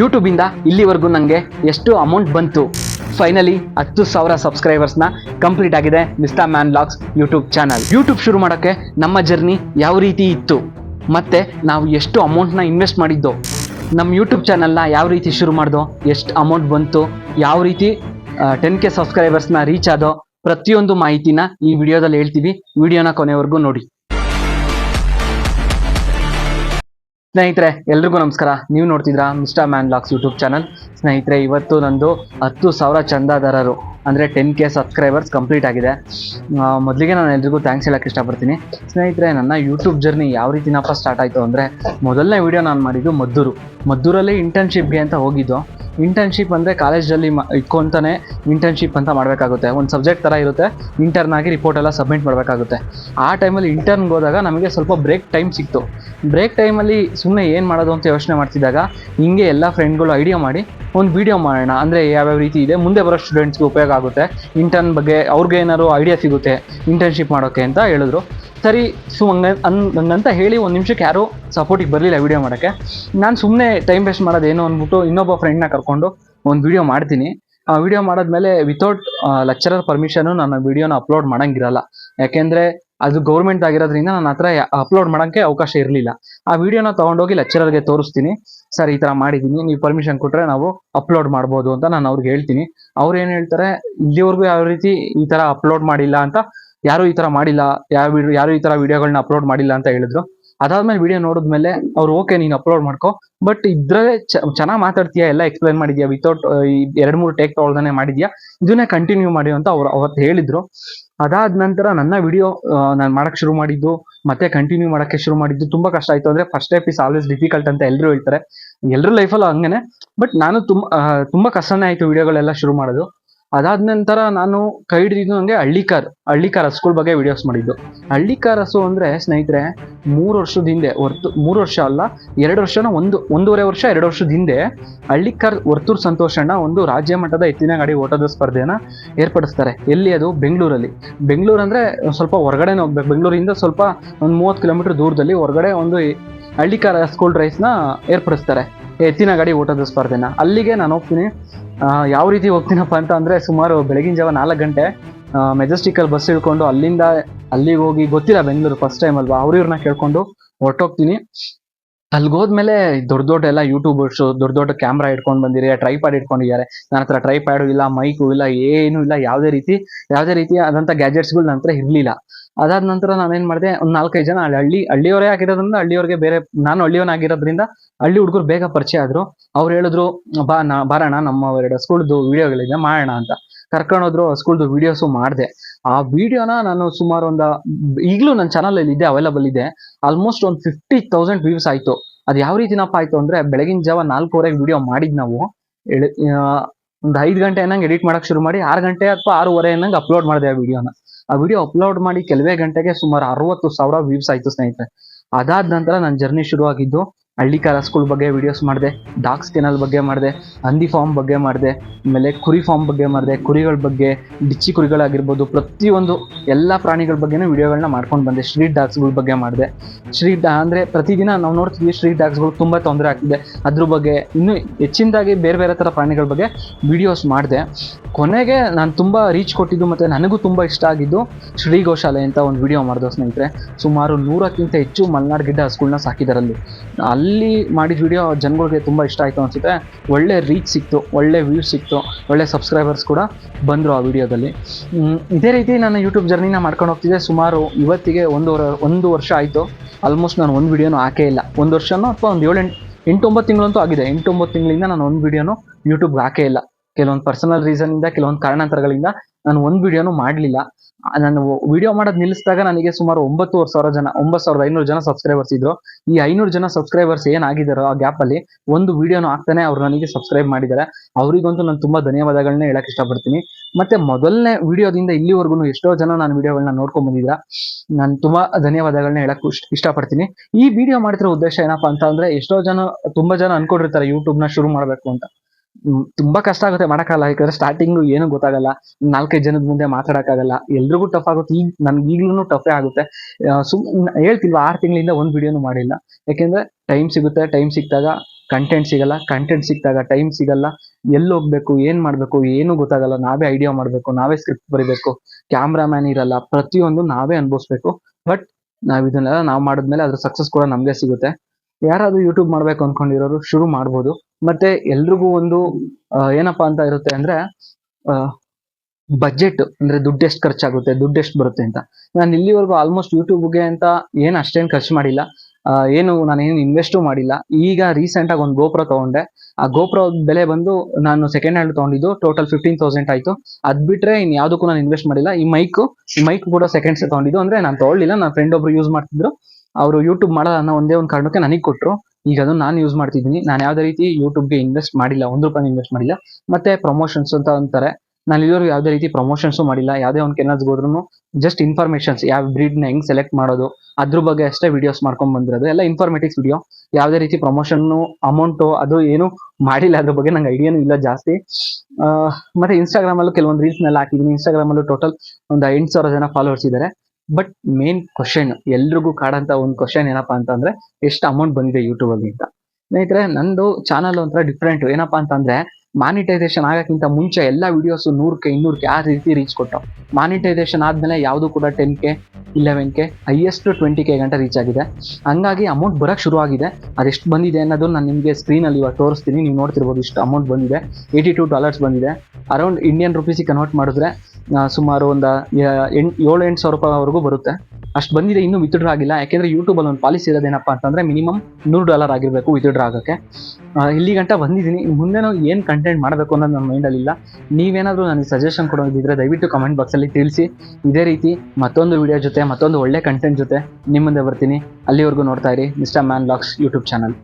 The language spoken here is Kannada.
ಯೂಟ್ಯೂಬಿಂದ ಇಲ್ಲಿವರೆಗೂ ನನಗೆ ಎಷ್ಟು ಅಮೌಂಟ್ ಬಂತು. ಫೈನಲಿ ಹತ್ತು ಸಾವಿರ ಸಬ್ಸ್ಕ್ರೈಬರ್ಸ್ನ ಕಂಪ್ಲೀಟ್ ಆಗಿದೆ mister man logs YouTube channel YouTube ಶುರು ಮಾಡೋಕ್ಕೆ ನಮ್ಮ ಜರ್ನಿ ಯಾವ ರೀತಿ ಇತ್ತು? ಮತ್ತೆ ನಾವು ಎಷ್ಟು ಅಮೌಂಟ್ನ ಇನ್ವೆಸ್ಟ್ ಮಾಡಿದ್ದು? ನಮ್ಮ ಯೂಟ್ಯೂಬ್ ಚಾನಲ್ನ ಯಾವ ರೀತಿ ಶುರು ಮಾಡ್ದೋ? ಎಷ್ಟು ಅಮೌಂಟ್ ಬಂತು? ಯಾವ ರೀತಿ ಟೆನ್ ಕೆ ಸಬ್ಸ್ಕ್ರೈಬರ್ಸ್ನ ರೀಚ್ ಆದೋ? ಪ್ರತಿಯೊಂದು ಮಾಹಿತಿನ ಈ ವಿಡಿಯೋದಲ್ಲಿ ಹೇಳ್ತೀವಿ. ವಿಡಿಯೋನ ಕೊನೆವರೆಗೂ ನೋಡಿ. ಸ್ನೇಹಿತರೆ, ಎಲ್ರಿಗೂ ನಮಸ್ಕಾರ. ನೀವು ನೋಡ್ತಿದ್ರಾ mister man locks YouTube channel. ಸ್ನೇಹಿತರೆ, ಇವತ್ತು ನಂದು ಹತ್ತು ಸಾವಿರ ಚಂದಾದಾರರು, ಅಂದರೆ ಟೆನ್ ಕೆ ಸಬ್ಸ್ಕ್ರೈಬರ್ಸ್ ಕಂಪ್ಲೀಟ್ ಆಗಿದೆ. ಮೊದಲಿಗೆ ನಾನು ಎಲ್ರಿಗೂ ಥ್ಯಾಂಕ್ಸ್ ಹೇಳಕ್ಕೆ ಇಷ್ಟಪಡ್ತೀನಿ. ಸ್ನೇಹಿತರೆ, ನನ್ನ ಯೂಟ್ಯೂಬ್ ಜರ್ನಿ ಯಾವ ರೀತಿನಪ್ಪ ಸ್ಟಾರ್ಟ್ ಆಯಿತು ಅಂದರೆ, ಮೊದಲನೇ ವೀಡಿಯೋ ನಾನು ಮಾಡಿದ್ದು ಮದ್ದೂರು. ಮದ್ದೂರಲ್ಲಿ ಇಂಟರ್ನ್ಶಿಪ್ಗೆ ಅಂತ ಹೋಗಿದ್ದು. ಇಂಟರ್ನ್ಶಿಪ್ ಅಂದರೆ ಕಾಲೇಜಲ್ಲಿ ಮ ಇಟ್ಕೊತಾನೆ ಇಂಟರ್ನ್ಶಿಪ್ ಅಂತ ಮಾಡಬೇಕಾಗುತ್ತೆ. ಒಂದು ಸಬ್ಜೆಕ್ಟ್ ಥರ ಇರುತ್ತೆ ಇಂಟರ್ನ್ ಆಗಿ ರಿಪೋರ್ಟ್ ಎಲ್ಲ ಸಬ್ಮಿಟ್ ಮಾಡಬೇಕಾಗುತ್ತೆ. ಆ ಟೈಮಲ್ಲಿ ಇಂಟರ್ನ್ಗೆ ಹೋದಾಗ ನಮಗೆ ಸ್ವಲ್ಪ ಬ್ರೇಕ್ ಟೈಮ್ ಸಿಕ್ತು. ಬ್ರೇಕ್ ಟೈಮಲ್ಲಿ ಸುಮ್ಮನೆ ಏನು ಮಾಡೋದು ಅಂತ ಯೋಚನೆ ಮಾಡ್ತಿದ್ದಾಗ ಹಿಂಗೆ ಎಲ್ಲ ಫ್ರೆಂಡ್ಗಳು ಐಡಿಯಾ ಮಾಡಿ ಒಂದು ವಿಡಿಯೋ ಮಾಡೋಣ. ಅಂದರೆ ಯಾವ್ಯಾವ ರೀತಿ ಇದೆ, ಮುಂದೆ ಬರೋ ಸ್ಟೂಡೆಂಟ್ಸ್ಗೆ ಉಪಯೋಗ ಆಗುತ್ತೆ. ಇಂಟರ್ನ್ ಬಗ್ಗೆ ಅವ್ರಿಗೆ ಏನಾದ್ರು ಐಡಿಯಾ ಸಿಗುತ್ತೆ ಇಂಟರ್ನ್ಶಿಪ್ ಮಾಡೋಕ್ಕೆ ಅಂತ ಹೇಳಿದ್ರು. ಸರಿ ಸೊ ಹಂಗ ಅನ್ ಹಂಗಂತ ಹೇಳಿ ಒಂದು ನಿಮಿಷಕ್ಕೆ ಯಾರೂ ಸಪೋರ್ಟಿಗೆ ಬರಲಿಲ್ಲ ವಿಡಿಯೋ ಮಾಡೋಕ್ಕೆ. ನಾನು ಸುಮ್ಮನೆ ಟೈಮ್ ವೇಸ್ಟ್ ಮಾಡೋದೇನು ಅಂದ್ಬಿಟ್ಟು ಇನ್ನೊಬ್ಬ ಫ್ರೆಂಡ್ನ ಕರ್ಕೊಂಡು ಒಂದು ವಿಡಿಯೋ ಮಾಡ್ತೀನಿ. ಆ ವಿಡಿಯೋ ಮಾಡಾದ್ಮೇಲೆ ವಿತೌಟ್ ಲೆಕ್ಚರರ್ ಪರ್ಮಿಷನು ನಾನು ವಿಡಿಯೋನ ಅಪ್ಲೋಡ್ ಮಾಡಂಗಿರಲ್ಲ. ಯಾಕೆಂದರೆ ಅದು ಗೌರ್ಮೆಂಟ್ ಆಗಿರೋದ್ರಿಂದ ನನ್ನ ಹತ್ರ ಅಪ್ಲೋಡ್ ಮಾಡೋಕ್ಕೆ ಅವಕಾಶ ಇರಲಿಲ್ಲ. ಆ ವಿಡಿಯೋನ ತೊಗೊಂಡೋಗಿ ಲೆಕ್ಚರರ್ಗೆ ತೋರಿಸ್ತೀನಿ. ಸರ್, ಈ ಥರ ಮಾಡಿದ್ದೀನಿ ನೀವು ಪರ್ಮಿಷನ್ ಕೊಟ್ಟರೆ ನಾವು ಅಪ್ಲೋಡ್ ಮಾಡ್ಬೋದು ಅಂತ ನಾನು ಅವ್ರಿಗೆ ಹೇಳ್ತೀನಿ. ಅವ್ರು ಏನು ಹೇಳ್ತಾರೆ, ಇಲ್ಲಿವರೆಗೂ ಯಾವ ರೀತಿ ಈ ಥರ ಅಪ್ಲೋಡ್ ಮಾಡಿಲ್ಲ ಅಂತ ಯಾರು ಈ ತರ ಮಾಡಿಲ್ಲ, ಯಾವ ಯಾರು ಈ ತರ ವಿಡಿಯೋಗಳನ್ನ ಅಪ್ಲೋಡ್ ಮಾಡಿಲ್ಲ ಅಂತ ಹೇಳಿದ್ರು. ಅದಾದ್ಮೇಲೆ ವಿಡಿಯೋ ನೋಡಿದ್ಮೇಲೆ ಅವ್ರು, ಓಕೆ, ನೀನು ಅಪ್ಲೋಡ್ ಮಾಡ್ಕೊ. ಬಟ್ ಇದ್ರಲ್ಲೇ ಚೆನ್ನಾಗಿ ಮಾತಾಡ್ತೀಯಾ, ಎಲ್ಲ ಎಕ್ಸ್ಪ್ಲೈನ್ ಮಾಡಿದ್ಯಾ ವಿತೌಟ್ ಎರಡು ಮೂರು ಟೇಕ್ ತೊಗೊಳ್ದಾನೆ ಮಾಡಿದ್ಯಾ? ಇದನ್ನೇ ಕಂಟಿನ್ಯೂ ಮಾಡಿ ಅಂತ ಅವ್ರು ಅವತ್ತು ಹೇಳಿದ್ರು. ಅದಾದ ನಂತರ ನನ್ನ ವಿಡಿಯೋ ನಾನು ಮಾಡಕ್ ಶುರು ಮಾಡಿದ್ದು, ಮತ್ತೆ ಕಂಟಿನ್ಯೂ ಮಾಡಕ್ಕೆ ಶುರು ಮಾಡಿದ್ದು ತುಂಬಾ ಕಷ್ಟ ಆಯ್ತು. ಅಂದ್ರೆ first type is always difficult ಅಂತ ಎಲ್ಲರೂ ಹೇಳ್ತಾರೆ. ಎಲ್ಲರ ಲೈಫಲ್ಲೂ ಹಂಗೇನೆ. ಬಟ್ ನಾನು ತುಂಬ ತುಂಬಾ ಕಷ್ಟನೇ ಆಯ್ತು ವಿಡಿಯೋಗಳೆಲ್ಲ ಶುರು ಮಾಡೋದು. ಅದಾದ ನಂತರ ನಾನು ಕೈ ಹಿಡಿದಿದ್ದು ನನಗೆ ಹಳ್ಳಿಕಾರ್ ಹಳ್ಳಿಕಾರ್ ಬಗ್ಗೆ ವಿಡಿಯೋಸ್ ಮಾಡಿದ್ದು. ಹಳ್ಳಿಕಾರ್ ಹಸು ಅಂದರೆ ಸ್ನೇಹಿತರೆ, ಮೂರು ವರ್ಷದ ಹಿಂದೆ ಹೊರ್ತು, ಮೂರು ವರ್ಷ ಅಲ್ಲ, ಎರಡು ವರ್ಷನ ಒಂದು, ಒಂದೂವರೆ ವರ್ಷ, ಎರಡು ವರ್ಷದ ಹಿಂದೆ ಹಳ್ಳಿಕಾರ್ ವರ್ತೂರ್ ಸಂತೋಷಣ್ಣ ಒಂದು ರಾಜ್ಯ ಮಟ್ಟದ ಎತ್ತಿನ ಗಾಡಿ ಓಟದ ಸ್ಪರ್ಧೆಯನ್ನು ಏರ್ಪಡಿಸ್ತಾರೆ. ಎಲ್ಲಿ ಅದು? ಬೆಂಗಳೂರಲ್ಲಿ. ಬೆಂಗಳೂರು ಅಂದರೆ ಸ್ವಲ್ಪ ಹೊರಗಡೆನೇ ಹೋಗ್ಬೇಕು. ಬೆಂಗಳೂರಿಂದ ಸ್ವಲ್ಪ ಒಂದು ಮೂವತ್ತು ಕಿಲೋಮೀಟರ್ ದೂರದಲ್ಲಿ ಹೊರಗಡೆ ಒಂದು ಹಳ್ಳಿಕಾರ್ ಸ್ಕೂಲ್ ರೇಸ್ನ ಏರ್ಪಡಿಸ್ತಾರೆ. ಎತ್ತಿನ ಗಾಡಿ ಓಟದ ಸ್ಪರ್ಧೆನ. ಅಲ್ಲಿಗೆ ನಾನು ಹೋಗ್ತೀನಿ. ಯಾವ ರೀತಿ ಹೋಗ್ತೀನಪ್ಪ ಅಂತ ಅಂದರೆ ಸುಮಾರು ಬೆಳಗಿನ ಜಾವ ನಾಲ್ಕು ಗಂಟೆ ಮೆಜೆಸ್ಟಿಕಲ್ ಬಸ್ ಇಳ್ಕೊಂಡು ಅಲ್ಲಿಂದ ಅಲ್ಲಿಗೆ ಹೋಗಿ, ಗೊತ್ತಿಲ್ಲ ಬೆಂಗಳೂರು ಫಸ್ಟ್ ಟೈಮ್ ಅಲ್ವಾ ಅವ್ರ ಇವ್ರನ್ನ ಕೇಳ್ಕೊಂಡು ಹೊರಟೋಗ್ತೀನಿ. ಅಲ್ಲಿಗೆ ಹೋದ್ಮೇಲೆ ದೊಡ್ಡ ದೊಡ್ಡ ಎಲ್ಲ ಯೂಟ್ಯೂಬರ್ಸ್ ದೊಡ್ಡ ದೊಡ್ಡ ಕ್ಯಾಮ್ರಾ ಇಟ್ಕೊಂಡು ಬಂದಿರಿ ಟ್ರೈಪ್ಯಾಡ್ ಇಟ್ಕೊಂಡಿದ್ದಾರೆ ನನ್ನ ಹತ್ರ ಟ್ರೈಪ್ಯಾಡು ಇಲ್ಲ ಮೈಕು ಇಲ್ಲ, ಏನೂ ಇಲ್ಲ, ಯಾವುದೇ ರೀತಿ ಯಾವುದೇ ರೀತಿ ಆದಂಥ ಗ್ಯಾಜೆಟ್ಸ್ಗಳು ನನ್ನ ಹತ್ರ ಇರಲಿಲ್ಲ. ಅದಾದ ನಂತರ ನಾನೇನ್ ಮಾಡಿದೆ, ಒಂದ್ ನಾಲ್ಕೈದು ಜನ ಅಲ್ಲಿ ಹಳ್ಳಿ ಹಳ್ಳಿಯವರೇ ಆಗಿರೋದ್ರಿಂದ ಹಳ್ಳಿಯವ್ರಿಗೆ ಬೇರೆ ನಾನು ಹಳ್ಳಿಯವನಾಗಿರೋದ್ರಿಂದ ಹಳ್ಳಿ ಹುಡುಗರು ಬೇಗ ಪರಿಚಯ ಆದ್ರು. ಅವ್ರು ಹೇಳಿದ್ರು, ಬಾ ನಾ ಬರೋಣ ನಮ್ಮ ಎರಡು ಸ್ಕೂಲ್ದು ವಿಡಿಯೋಗಳಿದೆ, ಮಾಡೋಣ ಅಂತ. ಕರ್ಕೊಂಡೋದ್ರು, ಸ್ಕೂಲ್ದು ವಿಡಿಯೋಸು ಮಾಡಿದೆ. ಆ ವಿಡಿಯೋನ ನಾನು ಸುಮಾರು ಒಂದು ಈಗಲೂ ನನ್ನ ಚಾನಲಲ್ಲಿ ಇದೆ ಅವೈಲಬಲ್ ಇದೆ. ಆಲ್ಮೋಸ್ಟ್ ಒಂದು ಫಿಫ್ಟಿ ತೌಸಂಡ್ ವ್ಯೂಸ್ ಆಯ್ತು. ಅದು ಯಾವ ರೀತಿನಪ್ಪ ಆಯ್ತು ಅಂದ್ರೆ, ಬೆಳಗಿನ ಜಾವ ನಾಲ್ಕೂವರೆಗೆ ವಿಡಿಯೋ ಮಾಡಿದ್ ನಾವು. ಒಂದು ಐದು ಗಂಟೆ ಏನಂಗೆ ಎಡಿಟ್ ಮಾಡಕ್ ಶುರು ಮಾಡಿ, ಆರು ಗಂಟೆ ಅಥವಾ ಆರೂವರೆ ಏನಂಗೆ ಅಪ್ಲೋಡ್ ಮಾಡಿದೆ ಆ ವಿಡಿಯೋನ. ಆ ವಿಡಿಯೋ ಅಪ್ಲೋಡ್ ಮಾಡಿ ಕೆಲವೇ ಗಂಟೆಗೆ ಸುಮಾರು ಅರವತ್ತು ಸಾವಿರ ವ್ಯೂಸ್ ಆಯ್ತು ಸ್ನೇಹಿತರೆ. ಅದಾದ ನಂತರ ನನ್ನ ಜರ್ನಿ ಶುರು ಹಳ್ಳಿಕಾರ ಸ್ಕೂಲ್ ಬಗ್ಗೆ ವಿಡಿಯೋಸ್ ಮಾಡಿದೆ ಡಾಗ್ ಕೆನಲ್ ಬಗ್ಗೆ ಮಾಡಿದೆ, ಹಂದಿ ಫಾರ್ಮ್ ಬಗ್ಗೆ ಮಾಡಿದೆ, ಆಮೇಲೆ ಕುರಿ ಫಾರ್ಮ್ ಬಗ್ಗೆ ಮಾಡಿದೆ, ಕುರಿಗಳ ಬಗ್ಗೆ, ಡಿಚ್ಚಿ ಕುರಿಗಳಾಗಿರ್ಬೋದು, ಪ್ರತಿಯೊಂದು ಎಲ್ಲ ಪ್ರಾಣಿಗಳ ಬಗ್ಗೆನೂ ವಿಡಿಯೋಗಳನ್ನ ಮಾಡ್ಕೊಂಡು ಬಂದೆ ಸ್ಟ್ರೀಟ್ ಡಾಗ್ಸ್ಗಳ ಬಗ್ಗೆ ಮಾಡಿದೆ. ಸ್ಟ್ರೀಟ್ ಅಂದರೆ ಪ್ರತಿದಿನ ನಾವು ನೋಡ್ತೀವಿ ಸ್ಟ್ರೀಟ್ ಡಾಗ್ಸ್ಗಳು ತುಂಬ ತೊಂದರೆ ಆಗ್ತಿದೆ. ಅದ್ರ ಬಗ್ಗೆ ಇನ್ನೂ ಹೆಚ್ಚಿನದಾಗಿ ಬೇರೆ ಬೇರೆ ಥರ ಪ್ರಾಣಿಗಳ ಬಗ್ಗೆ ವಿಡಿಯೋಸ್ ಮಾಡಿದೆ. ಕೊನೆಗೆ ನಾನು ತುಂಬ ರೀಚ್ ಕೊಟ್ಟಿದ್ದು ಮತ್ತು ನನಗೂ ತುಂಬ ಇಷ್ಟ ಆಗಿದ್ದು ಶ್ರೀ ಗೋಶಾಲೆ ಅಂತ ಒಂದು ವಿಡಿಯೋ ಮಾಡಿದೆ ಸ್ನೇಹಿತರೆ. ಸುಮಾರು ನೂರಕ್ಕಿಂತ ಹೆಚ್ಚು ಮಲ್ನಾಡು ಗಿಡ್ಡ ಹಸುಗಳ್ನ ಸಾಕಿದಾರಲ್ಲಿ. ಅಲ್ಲಿ ಮಾಡಿದ ವಿಡಿಯೋ ಜನಗಳಿಗೆ ತುಂಬ ಇಷ್ಟ ಆಯಿತು ಅನಿಸುತ್ತೆ. ಒಳ್ಳೆ ರೀಚ್ ಸಿಕ್ತು, ಒಳ್ಳೆ ವ್ಯೂಸ್ ಸಿಕ್ತು, ಒಳ್ಳೆ ಸಬ್ಸ್ಕ್ರೈಬರ್ಸ್ ಕೂಡ ಬಂದರು ಆ ವಿಡಿಯೋದಲ್ಲಿ ಇದೇ ರೀತಿ ನಾನು ಯೂಟ್ಯೂಬ್ ಜರ್ನಿನ ಮಾಡ್ಕೊಂಡು ಹೋಗ್ತಿದ್ದೆ ಸುಮಾರು ಇವತ್ತಿಗೆ ಒಂದು ಒಂದು ವರ್ಷ ಆಯಿತು. ಆಲ್ಮೋಸ್ಟ್ ನಾನು ಒಂದು ವಿಡಿಯೋನೂ ಹಾಕೇ ಇಲ್ಲ. ಒಂದು ವರ್ಷನೋ ಅಥವಾ ಒಂದು ಏಳು, ಎಂಟು, ಎಂಟೊಂಬತ್ತು ತಿಂಗಳಂತೂ ಆಗಿದೆ. ಎಂಟೊಂಬತ್ತು ತಿಂಗಳಿಂದ ನಾನು ಒಂದು ವಿಡಿಯೋನು ಯೂಟ್ಯೂಬ್ಗೆ ಹಾಕೇ ಇಲ್ಲ. ಕೆಲವೊಂದು ಪರ್ಸನಲ್ ರೀಸನ್ನಿಂದ ಕೆಲವೊಂದು ಕಾರಣಾಂತರಗಳಿಂದ ನಾನು ಒಂದು ವಿಡಿಯೋನು ಮಾಡಲಿಲ್ಲ. ನಾನು ವಿಡಿಯೋ ಮಾಡೋದು ನಿಲ್ಲಿಸಿದಾಗ ನನಗೆ ಸುಮಾರು ಒಂಬತ್ತುವರೆ ಸಾವಿರ ಜನ, ಒಂಬತ್ತು ಸಾವಿರದ ಐನೂರು ಜನ ಸಬ್ಸ್ಕ್ರೈಬರ್ಸ್ ಇದ್ರು. ಈ ಐನೂರು ಜನ ಸಬ್ಸ್ಕ್ರೈಬರ್ಸ್ ಏನಾಗಿದ್ದಾರೋ ಆ ಗ್ಯಾಪ್ ಅಲ್ಲಿ ಒಂದು ವಿಡಿಯೋನು ಹಾಕ್ತಾನೆ ಅವ್ರು ನನಗೆ ಸಬ್ಸ್ಕ್ರೈಬ್ ಮಾಡಿದ್ದಾರೆ ಅವರಿಗಂತೂ ನಾನು ತುಂಬಾ ಧನ್ಯವಾದಗಳನ್ನ ಹೇಳಕ್ ಇಷ್ಟಪಡ್ತೀನಿ. ಮತ್ತೆ ಮೊದಲನೇ ವಿಡಿಯೋದಿಂದ ಇಲ್ಲಿವರೆಗೂ ಎಷ್ಟೋ ಜನ ನಾನು ವಿಡಿಯೋಗಳನ್ನ ನೋಡ್ಕೊಂಡ್ ಬಂದಿದ್ದ ನಾನು ತುಂಬಾ ಧನ್ಯವಾದಗಳನ್ನ ಹೇಳಕ್ ಇಷ್ಟ- ಇಷ್ಟಪಡ್ತೀನಿ. ಈ ವಿಡಿಯೋ ಮಾಡ್ತಿರೋ ಉದ್ದೇಶ ಏನಪ್ಪಾ ಅಂತ ಅಂದ್ರೆ ಎಷ್ಟೋ ಜನ, ತುಂಬಾ ಜನ ಅನ್ಕೊಂಡಿರ್ತಾರೆ ಯೂಟ್ಯೂಬ್ನ ಶುರು ಮಾಡ್ಬೇಕು ಅಂತ. ತುಂಬಾ ಕಷ್ಟ ಆಗುತ್ತೆ ಮಾಡಕ್ಕಾಗಲ್ಲ. ಯಾಕಂದ್ರೆ ಸ್ಟಾರ್ಟಿಂಗ್ ಏನು ಗೊತ್ತಾಗಲ್ಲ. ನಾಲ್ಕೈದು ಜನದ ಮುಂದೆ ಮಾತಾಡಕ್ಕಾಗಲ್ಲ. ಎಲ್ರಿಗೂ ಟಫ್ ಆಗುತ್ತೆ. ಈಗ ನನ್ಗೆ ಈಗ್ಲೂ ಟಫೇ ಆಗುತ್ತೆ. ಸುಮ್ ಹೇಳ್ತಿಲ್ವಾ, ಆರು ತಿಂಗಳಿಂದ ಒಂದ್ ವಿಡಿಯೋನು ಮಾಡಿಲ್ಲ. ಯಾಕೆಂದ್ರೆ ಟೈಮ್ ಸಿಗುತ್ತೆ ಟೈಮ್ ಸಿಕ್ತಾಗ ಕಂಟೆಂಟ್ ಸಿಗಲ್ಲ. ಕಂಟೆಂಟ್ ಸಿಕ್ಕಿದಾಗ ಟೈಮ್ ಸಿಗಲ್ಲ. ಎಲ್ಲಿ ಹೋಗ್ಬೇಕು, ಏನ್ ಮಾಡ್ಬೇಕು, ಏನು ಗೊತ್ತಾಗಲ್ಲ. ನಾವೇ ಐಡಿಯಾ ಮಾಡ್ಬೇಕು, ನಾವೇ ಸ್ಕ್ರಿಪ್ಟ್ ಬರಿಬೇಕು. ಕ್ಯಾಮ್ರಾಮ್ಯಾನ್ ಇರಲ್ಲ. ಪ್ರತಿಯೊಂದು ನಾವೇ ಅನ್ಭವಿಸ್ಬೇಕು. ಬಟ್ ನಾವ್ ಇದನ್ನೆಲ್ಲ ನಾವು ಮಾಡಿದ್ಮೇಲೆ ಅದ್ರ ಸಕ್ಸಸ್ ಕೂಡ ನಮ್ಗೆ ಸಿಗುತ್ತೆ. ಯಾರಾದ್ರೂ ಯೂಟ್ಯೂಬ್ ಮಾಡ್ಬೇಕು ಅನ್ಕೊಂಡಿರೋರು ಶುರು ಮಾಡ್ಬೋದು. ಮತ್ತೆ ಎಲ್ರಿಗೂ ಒಂದು ಏನಪ್ಪಾ ಅಂತ ಇರುತ್ತೆ ಅಂದ್ರೆ ಬಜೆಟ್ ಅಂದ್ರೆ ದುಡ್ಡು ಎಷ್ಟು ಖರ್ಚಾಗುತ್ತೆ, ದುಡ್ಡು ಎಷ್ಟು ಬರುತ್ತೆ ಅಂತ. ನಾನು ಇಲ್ಲಿವರೆಗೂ ಆಲ್ಮೋಸ್ಟ್ ಯೂಟ್ಯೂಬ್ಗೆ ಅಂತ ಏನು ಅಷ್ಟೇನು ಖರ್ಚು ಮಾಡಿಲ್ಲ. ಏನು ನಾನು ಏನು ಇನ್ವೆಸ್ಟು ಮಾಡಿಲ್ಲ. ಈಗ ರೀಸೆಂಟ್ ಆಗಿ ಒಂದು ಗೋಪುರ ತಗೊಂಡೆ. ಆ ಗೋಪ್ರೋ ಬೆಲೆ ಬಂದು ನಾನು ಸೆಕೆಂಡ್ ಹ್ಯಾಂಡ್ ತಗೊಂಡಿದ್ದು ಟೋಟಲ್ ಫಿಫ್ಟೀನ್ ತೌಸಂಡ್ ಆಯ್ತು. ಅದ್ ಬಿಟ್ರೆ ಇನ್ ಯಾವ್ದಕ್ಕೂ ನಾನು ಇನ್ವೆಸ್ಟ್ ಮಾಡಿಲ್ಲ. ಈ ಮೈಕ್ ಈ ಮೈಕ್ ಕೂಡ ಸೆಕೆಂಡ್ಸ್ ತಗೊಂಡಿದ್ದು ಅಂದ್ರೆ ನಾನು ತಗೊಳ್ಳಿಲ್ಲ. ನನ್ನ ಫ್ರೆಂಡ್ ಒಬ್ರು ಯೂಸ್ ಮಾಡ್ತಿದ್ರು. ಅವರು ಯೂಟ್ಯೂಬ್ ಮಾಡಲ್ಲ ಅನ್ನೋ ಒಂದೇ ಒಂದು ಕಾರಣಕ್ಕೆ ನನಗೆ ಕೊಟ್ರು. ಈಗ ಅದನ್ನ ನಾನು ಯೂಸ್ ಮಾಡ್ತಿದ್ದೀನಿ. ನಾನು ಯಾವ್ದೇ ರೀತಿ ಯೂಟ್ಯೂಬ್ಗೆ ಇನ್ವೆಸ್ಟ್ ಮಾಡಿಲ್ಲ, ಒಂದು ರೂಪಾಯಿ ಇನ್ವೆಸ್ಟ್ ಮಾಡಿಲ್ಲ. ಮತ್ತೆ ಪ್ರಮೋಷನ್ಸ್ ಅಂತ ಅಂತಾರೆ. ನಾನು ಇಲ್ಲಿವರೆಗೂ ಯಾವುದೇ ರೀತಿ ಪ್ರಮೋಷನ್ಸು ಮಾಡಿಲ್ಲ. ಯಾವುದೇ ಒಂದು ಕೆನಲ್ಸ್ಗೆ ಹೋದ್ರು ಜಸ್ಟ್ ಇನ್ಫಾರ್ಮೇಷನ್ಸ್ ಯಾವ ಬ್ರೀಡ್ನ ಹೆಂಗ್ ಸೆಲೆಕ್ಟ್ ಮಾಡೋದು, ಅದ್ರ ಬಗ್ಗೆ ಅಷ್ಟೇ ವಿಡಿಯೋಸ್ ಮಾಡ್ಕೊಂಡ್ ಬಂದಿರೋದು. ಎಲ್ಲ ಇನ್ಫಾರ್ಮೇಟಿಕ್ಸ್ ವಿಡಿಯೋ ಯಾವುದೇ ರೀತಿ ಪ್ರಮೋಷನ್ ಅಮೌಂಟು ಅದು ಏನು ಮಾಡಿಲ್ಲ ಅದ್ರ ಬಗ್ಗೆ ನಂಗೆ ಐಡಿಯಾನು ಇಲ್ಲ ಜಾಸ್ತಿ. ಮತ್ತೆ ಇನ್ಸ್ಟಾಗ್ರಾಮಲ್ಲೂ ಕೆಲವೊಂದು ರೀಲ್ಸ್ ನೆಲ್ಲ ಹಾಕಿದ್ದೀನಿ ಇನ್ಸ್ಟಾಗ್ರಾಮಲ್ಲೂ ಟೋಟಲ್ ಒಂದು ಎಂಟು ಸಾವಿರ ಜನ ಫಾಲೋವರ್ಸ್ ಇದ್ದಾರೆ ಬಟ್ ಮೇನ್ ಕ್ವಶನ್ ಎಲ್ರಿಗೂ ಕಾಡಂತ ಒಂದು ಕ್ವಶನ್ ಏನಪ್ಪಾ ಅಂತಂದ್ರೆ, ಎಷ್ಟು ಅಮೌಂಟ್ ಬಂದಿದೆ ಯೂಟ್ಯೂಬ್ ಅಲ್ಲಿ ಅಂತ. ಸ್ನೇಹಿತರೆ, ನಂದು ಚಾನಲ್ ಒಂಥರ ಡಿಫ್ರೆಂಟ್ ಏನಪ್ಪಾ ಅಂತಂದ್ರೆ ಮಾನಿಟೈಸೇಷನ್ ಆಗಕ್ಕಿಂತ ಮುಂಚೆ ಎಲ್ಲ ವಿಡಿಯೋಸ್ ನೂರಕ್ಕೆ, ಇನ್ನೂರಕ್ಕೆ ಆ ರೀತಿ ರೀಚ್ ಕೊಟ್ಟು ಮಾನಿಟೈಸೇಷನ್ ಆದ್ಮೇಲೆ ಯಾವುದು ಕೂಡ ten K eleven K highest twenty K ಗಂಟೆ ರೀಚ್ ಆಗಿದೆ. ಹಂಗಾಗಿ ಅಮೌಂಟ್ ಬರಕ್ ಶುರು ಆಗಿದೆ ಅದೆಷ್ಟು ಬಂದಿದೆ ಅನ್ನೋದು ನಾನು ನಿಮಗೆ ಸ್ಕ್ರೀನಲ್ಲಿ ಇವಾಗ ತೋರಿಸ್ತೀನಿ. ನೀವು ನೋಡ್ತಿರ್ಬೋದು ಇಷ್ಟು ಅಮೌಂಟ್ ಬಂದಿದೆ. ಏಯ್ಟಿ ಟೂ ಡಾಲರ್ಸ್ ಬಂದಿದೆ ಅರೌಂಡ್ ಇಂಡಿಯನ್ ರುಪೀಸಿಗೆ ಕನ್ವರ್ಟ್ ಮಾಡಿದ್ರೆ ಸುಮಾರು ಒಂದು ಎಂಟು ಏಳು ಎಂಟು ಸಾವಿರ ರೂಪಾಯಿವರೆಗೂ ಬರುತ್ತೆ. ಅಷ್ಟು ಬಂದಿದೆ, ಇನ್ನೂ ವಿತ್ಡ್ರಾ ಆಗಿಲ್ಲ. ಯಾಕೆಂದ್ರೆ ಯೂಟ್ಯೂಬಲ್ಲಿ ಒಂದು ಪಾಲಿಸಿ ಇರೋದೇನಪ್ಪ ಅಂತಂದ್ರೆ ಮಿನಿಮಮ್ ನೂರು ಡಾಲರ್ ಆಗಿರಬೇಕು ವಿತ್ಡ್ರಾ ಆಗೋಕ್ಕೆ. ಇಲ್ಲಿಗಂಟ ಇಲ್ಲಿ ಗಂಟ ಬಂದಿದ್ದೀನಿ. ಮುಂದೆನೂ ಏನು ಕಂಟೆಂಟ್ ಮಾಡಬೇಕು ಅನ್ನೋದು ನನ್ನ ಮೈಂಡಲ್ಲಿ ಇಲ್ಲ. ನೀವೇನಾದರೂ ನನಗೆ ಸಜೆಷನ್ ಕೊಡೋದಿದ್ರೆ ದಯವಿಟ್ಟು ಕಮೆಂಟ್ ಬಾಕ್ಸಲ್ಲಿ ತಿಳಿಸಿ. ಇದೇ ರೀತಿ ಮತ್ತೊಂದು ವಿಡಿಯೋ ಜೊತೆ, ಮತ್ತೊಂದು ಒಳ್ಳೆ ಕಂಟೆಂಟ್ ಜೊತೆ ನಿಮ್ಮ ಮುಂದೆ ಬರ್ತೀನಿ. ಅಲ್ಲಿವರೆಗೂ ನೋಡ್ತಾ ಇರಿ mister man locks YouTube channel